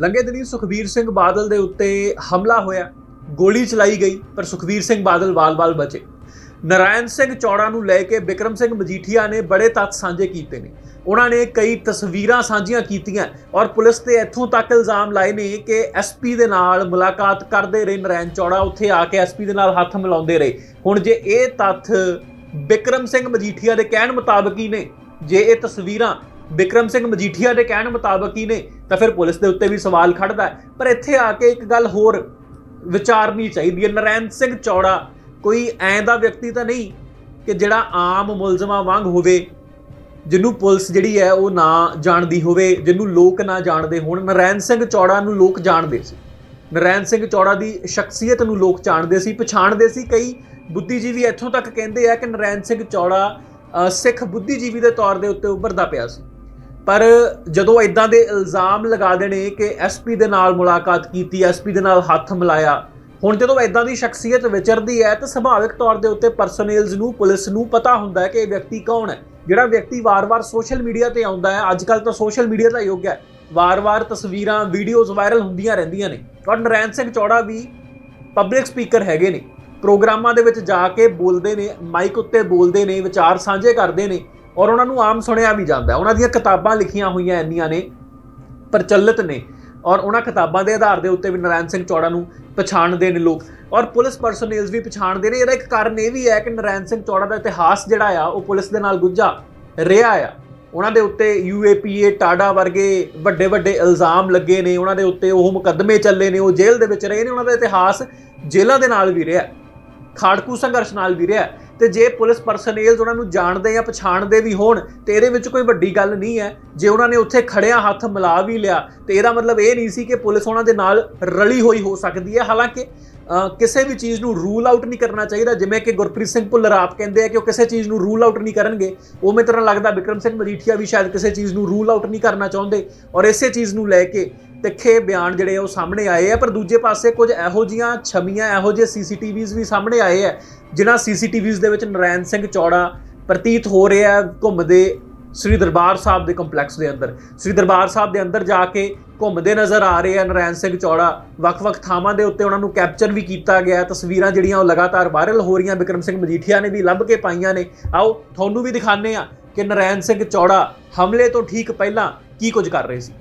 ਲੰਘੇ ਦਿਨੀ ਸੁਖਬੀਰ ਸਿੰਘ ਬਾਦਲ ਦੇ ਉੱਤੇ ਹਮਲਾ ਹੋਇਆ। ਗੋਲੀ ਚਲਾਈ ਗਈ, ਪਰ ਸੁਖਬੀਰ ਸਿੰਘ ਬਾਦਲ ਵਾਲ-ਵਾਲ ਬਚੇ। ਨਰਾਇਣ ਸਿੰਘ ਚੌੜਾ ਨੂੰ ਲੈ ਕੇ ਬਿਕਰਮ ਸਿੰਘ ਮਜੀਠੀਆ ਨੇ ਬੜੇ ਤੱਥ ਸਾਂਝੇ ਕੀਤੇ ਨੇ। ਉਹਨਾਂ ਨੇ ਕਈ ਤਸਵੀਰਾਂ ਸਾਂਝੀਆਂ ਕੀਤੀਆਂ ਔਰ ਪੁਲਿਸ ਤੇ ਇੱਥੋਂ ਤੱਕ ਇਲਜ਼ਾਮ ਲਾਏ ਨੇ ਕਿ ਐਸਪੀ ਦੇ ਨਾਲ ਮੁਲਾਕਾਤ ਕਰਦੇ ਰਹੇ ਨਰਾਇਣ ਚੌੜਾ, ਉੱਥੇ ਆ ਕੇ ਐਸਪੀ ਦੇ ਨਾਲ ਹੱਥ ਮਿਲਾਉਂਦੇ ਰਹੇ। ਹੁਣ ਜੇ ਇਹ ਤੱਥ ਬਿਕਰਮ ਸਿੰਘ ਮਜੀਠੀਆ ਦੇ ਕਹਿਣ ਮੁਤਾਬਕ ਹੀ ਨੇ, ਜੇ ਇਹ ਤਸਵੀਰਾਂ ਬਿਕਰਮ ਸਿੰਘ ਮਜੀਠੀਆ ਦੇ ਕਹਿਣ ਮੁਤਾਬਕ ਹੀ ਨੇ, ਤਾਂ ਫਿਰ ਪੁਲਿਸ ਦੇ ਉੱਤੇ ਵੀ ਸਵਾਲ ਖੜਦਾ ਪਰ ਇੱਥੇ ਆ ਕੇ ਇੱਕ ਗੱਲ ਹੋਰ ਵਿਚਾਰਨੀ ਚਾਹੀਦੀ ਹੈ। ਨਰੈਣ ਸਿੰਘ ਚੌੜਾ, ਕੋਈ ਐਂ ਦਾ ਵਿਅਕਤੀ ਤਾਂ ਨਹੀਂ ਕਿ ਜਿਹੜਾ ਆਮ ਮੁਲਜ਼ਮਾਂ ਵਾਂਗ ਹੋਵੇ, ਜਿਹਨੂੰ ਪੁਲਿਸ ਜਿਹੜੀ ਹੈ ਉਹ ਨਾ ਜਾਣਦੀ ਹੋਵੇ, ਜਿਹਨੂੰ ਲੋਕ ਨਾ ਜਾਣਦੇ ਹੋਣ। ਨਰੈਣ ਸਿੰਘ ਚੌੜਾ ਨੂੰ ਲੋਕ ਜਾਣਦੇ ਸੀ। ਨਰੈਣ ਸਿੰਘ ਚੌੜਾ ਦੀ ਸ਼ਖਸੀਅਤ ਨੂੰ ਲੋਕ ਜਾਣਦੇ ਸੀ, ਪਛਾਣਦੇ ਸੀ। ਕਈ ਬੁੱਧੀਜੀਵੀ ਇੱਥੋਂ ਤੱਕ ਕਹਿੰਦੇ ਆ ਕਿ ਨਰੈਣ ਸਿੰਘ ਚੌੜਾ ਸਿੱਖ ਬੁੱਧੀਜੀਵੀ ਦੇ ਤੌਰ ਦੇ ਉੱਤੇ ਉੱਭਰਦਾ ਪਿਆ ਸੀ। ਪਰ ਜਦੋਂ ਇਦਾਂ ਦੇ ਇਲਜ਼ਾਮ ਲਗਾ ਦੇਣੇ ਕਿ ਐਸਪੀ ਦੇ ਨਾਲ ਮੁਲਾਕਾਤ ਕੀਤੀ ਐਸਪੀ ਦੇ ਨਾਲ ਹੱਥ ਮਿਲਾਇਆ, ਹੁਣ ਜਦੋਂ ਇਦਾਂ ਦੀ ਸ਼ਖਸੀਅਤ ਵਿਚਰਦੀ ਹੈ, ਤਾਂ ਸੁਭਾਵਿਕ ਤੌਰ ਦੇ ਉੱਤੇ ਪਰਸਨੇਲਸ ਨੂੰ, ਪੁਲਿਸ ਨੂੰ ਪਤਾ ਹੁੰਦਾ ਹੈ ਕਿ ਇਹ ਵਿਅਕਤੀ ਕੌਣ ਹੈ। ਜਿਹੜਾ ਵਿਅਕਤੀ ਵਾਰ-ਵਾਰ ਸੋਸ਼ਲ ਮੀਡੀਆ ਤੇ ਆਉਂਦਾ ਹੈ ਅੱਜ ਕੱਲ ਤਾਂ ਸੋਸ਼ਲ ਮੀਡੀਆ ਦਾ ਯੁੱਗ ਹੈ। ਵਾਰ-ਵਾਰ ਤਸਵੀਰਾਂ ਵੀਡੀਓਜ਼ ਵਾਇਰਲ ਹੁੰਦੀਆਂ ਰਹਿੰਦੀਆਂ ਨੇ। ਔਰ ਨਰੈਣ ਸਿੰਘ ਚੌੜਾ ਵੀ ਪਬਲਿਕ ਸਪੀਕਰ ਹੈਗੇ ਨੇ। ਪ੍ਰੋਗਰਾਮਾਂ ਦੇ ਵਿੱਚ ਜਾ ਕੇ ਬੋਲਦੇ ਨੇ ਮਾਈਕ ਉੱਤੇ ਬੋਲਦੇ ਨੇ, ਵਿਚਾਰ ਸਾਂਝੇ ਕਰਦੇ ਨੇ। ਔਰ ਉਹਨਾਂ ਨੂੰ ਆਮ ਸੁਣਿਆ ਵੀ ਜਾਂਦਾ ਉਹਨਾਂ ਦੀਆਂ ਕਿਤਾਬਾਂ ਲਿਖੀਆਂ ਹੋਈਆਂ ਇੰਨੀਆਂ ਨੇ, ਪ੍ਰਚਲਿਤ ਨੇ। ਔਰ ਉਹਨਾਂ ਕਿਤਾਬਾਂ ਦੇ ਆਧਾਰ ਦੇ ਉੱਤੇ ਵੀ ਨਰਾਇਣ ਸਿੰਘ ਚੌੜਾ ਨੂੰ ਪਛਾਣਦੇ ਨੇ ਲੋਕ। ਔਰ ਪੁਲਿਸ ਪਰਸਨੇਲਸ ਵੀ ਪਛਾਣਦੇ ਨੇ। ਇਹਦਾ ਇੱਕ ਕਾਰਨ ਇਹ ਵੀ ਹੈ ਕਿ ਨਰਾਇਣ ਸਿੰਘ ਚੌੜਾ ਦਾ ਇਤਿਹਾਸ ਜਿਹੜਾ ਆ, ਉਹ ਪੁਲਿਸ ਦੇ ਨਾਲ ਗੁੱਝਾ ਰਿਹਾ ਆ। ਉਹਨਾਂ ਦੇ ਉੱਤੇ ਯੂਏਪੀਏ ਟਾਡਾ ਵਰਗੇ ਵੱਡੇ ਵੱਡੇ ਇਲਜ਼ਾਮ ਲੱਗੇ ਨੇ। ਉਹਨਾਂ ਦੇ ਉੱਤੇ ਉਹ ਮੁਕੱਦਮੇ ਚੱਲੇ ਨੇ। ਉਹ ਜੇਲ੍ਹ ਦੇ ਵਿੱਚ ਰਹੇ ਨੇ। ਉਹਨਾਂ ਦਾ ਇਤਿਹਾਸ ਜੇਲ੍ਹਾਂ ਦੇ ਨਾਲ ਵੀ ਰਿਹਾ ਖਾੜਕੂ ਸੰਘਰਸ਼ ਨਾਲ ਵੀ ਰਿਹਾ ਤੇ ਜੇ ਪੁਲਿਸ ਪਰਸਨੇਲਸ ਉਹਨਾਂ ਨੂੰ ਜਾਣਦੇ ਜਾਂ ਪਛਾਣਦੇ ਵੀ ਹੋਣ, ਤੇ ਇਹਦੇ ਵਿੱਚ ਕੋਈ ਵੱਡੀ ਗੱਲ ਨਹੀਂ ਹੈ। ਜੇ ਉਹਨਾਂ ਨੇ ਉੱਥੇ ਖੜਿਆ ਹੱਥ ਮਿਲਾ ਵੀ ਲਿਆ, ਤੇ ਇਹਦਾ ਮਤਲਬ ਇਹ ਨਹੀਂ ਸੀ ਕਿ ਪੁਲਿਸ ਉਹਨਾਂ ਦੇ ਨਾਲ ਰਲੀ ਹੋਈ ਹੋ ਸਕਦੀ ਹੈ। ਹਾਲਾਂਕਿ ਕਿਸੇ ਵੀ ਚੀਜ਼ ਨੂੰ ਰੂਲ ਆਊਟ ਨਹੀਂ ਕਰਨਾ ਚਾਹੀਦਾ, ਜਿਵੇਂ ਕਿ ਗੁਰਪ੍ਰੀਤ ਸਿੰਘ ਭੁੱਲਰ ਆਪ ਕਹਿੰਦੇ ਆ ਕਿ ਉਹ ਕਿਸੇ ਚੀਜ਼ ਨੂੰ ਰੂਲ ਆਊਟ ਨਹੀਂ ਕਰਨਗੇ। ਉਹ ਮੇਰੇ ਤਰ੍ਹਾਂ ਲੱਗਦਾ ਵਿਕਰਮ ਸਿੰਘ ਮਜੀਠੀਆ ਵੀ ਸ਼ਾਇਦ ਕਿਸੇ ਚੀਜ਼ ਨੂੰ ਰੂਲ ਆਊਟ ਨਹੀਂ ਕਰਨਾ ਚਾਹੁੰਦੇ ਔਰ ਇਸੇ ਚੀਜ਼ ਨੂੰ ਲੈ ਕੇ ਤਿੱਖੇ ਬਿਆਨ ਜਿਹੜੇ ਆ ਉਹ ਸਾਹਮਣੇ ਆਏ ਆ, ਪਰ ਦੂਜੇ ਪਾਸੇ ਕੁਝ ਇਹੋ ਜੀਆਂ ਛਮੀਆਂ ਇਹੋ ਜਿਹੇ ਸੀਸੀਟੀਵੀਜ਼ ਵੀ ਸਾਹਮਣੇ ਆਏ ਆ, ਜਿਨ੍ਹਾਂ ਸੀਸੀਟੀਵੀਜ਼ ਦੇ ਵਿੱਚ ਨਰੈਣ ਸਿੰਘ ਚੌੜਾ ਪ੍ਰਤੀਤ ਹੋ ਰਿਹਾ ਹੈ ਘੁੰਮਦੇ ਸ੍ਰੀ ਦਰਬਾਰ ਸਾਹਿਬ ਦੇ ਕੰਪਲੈਕਸ ਦੇ ਅੰਦਰ। ਸ੍ਰੀ ਦਰਬਾਰ ਸਾਹਿਬ ਦੇ ਅੰਦਰ ਜਾ ਕੇ ਘੁੰਮਦੇ ਨਜ਼ਰ ਆ ਰਹੇ ਆ ਨਰੈਣ ਸਿੰਘ ਚੌੜਾ। ਵੱਖ-ਵੱਖ ਥਾਵਾਂ ਦੇ ਉੱਤੇ ਉਹਨਾਂ ਨੂੰ ਕੈਪਚਰ ਵੀ ਕੀਤਾ ਗਿਆ ਤਸਵੀਰਾਂ ਜਿਹੜੀਆਂ ਉਹ ਲਗਾਤਾਰ ਵਾਇਰਲ ਹੋ ਰਹੀਆਂ। ਵਿਕਰਮ ਸਿੰਘ ਮਜੀਠੀਆ ਨੇ ਵੀ ਲੱਭ ਕੇ ਪਾਈਆਂ ਨੇ। ਆਓ, ਤੁਹਾਨੂੰ ਵੀ ਦਿਖਾਣੇ ਆ ਕਿ ਨਰੈਣ ਸਿੰਘ ਚੌੜਾ ਹਮਲੇ ਤੋਂ ਠੀਕ ਪਹਿਲਾਂ ਕੀ ਕੁਝ ਕਰ ਰਹੇ ਸੀ।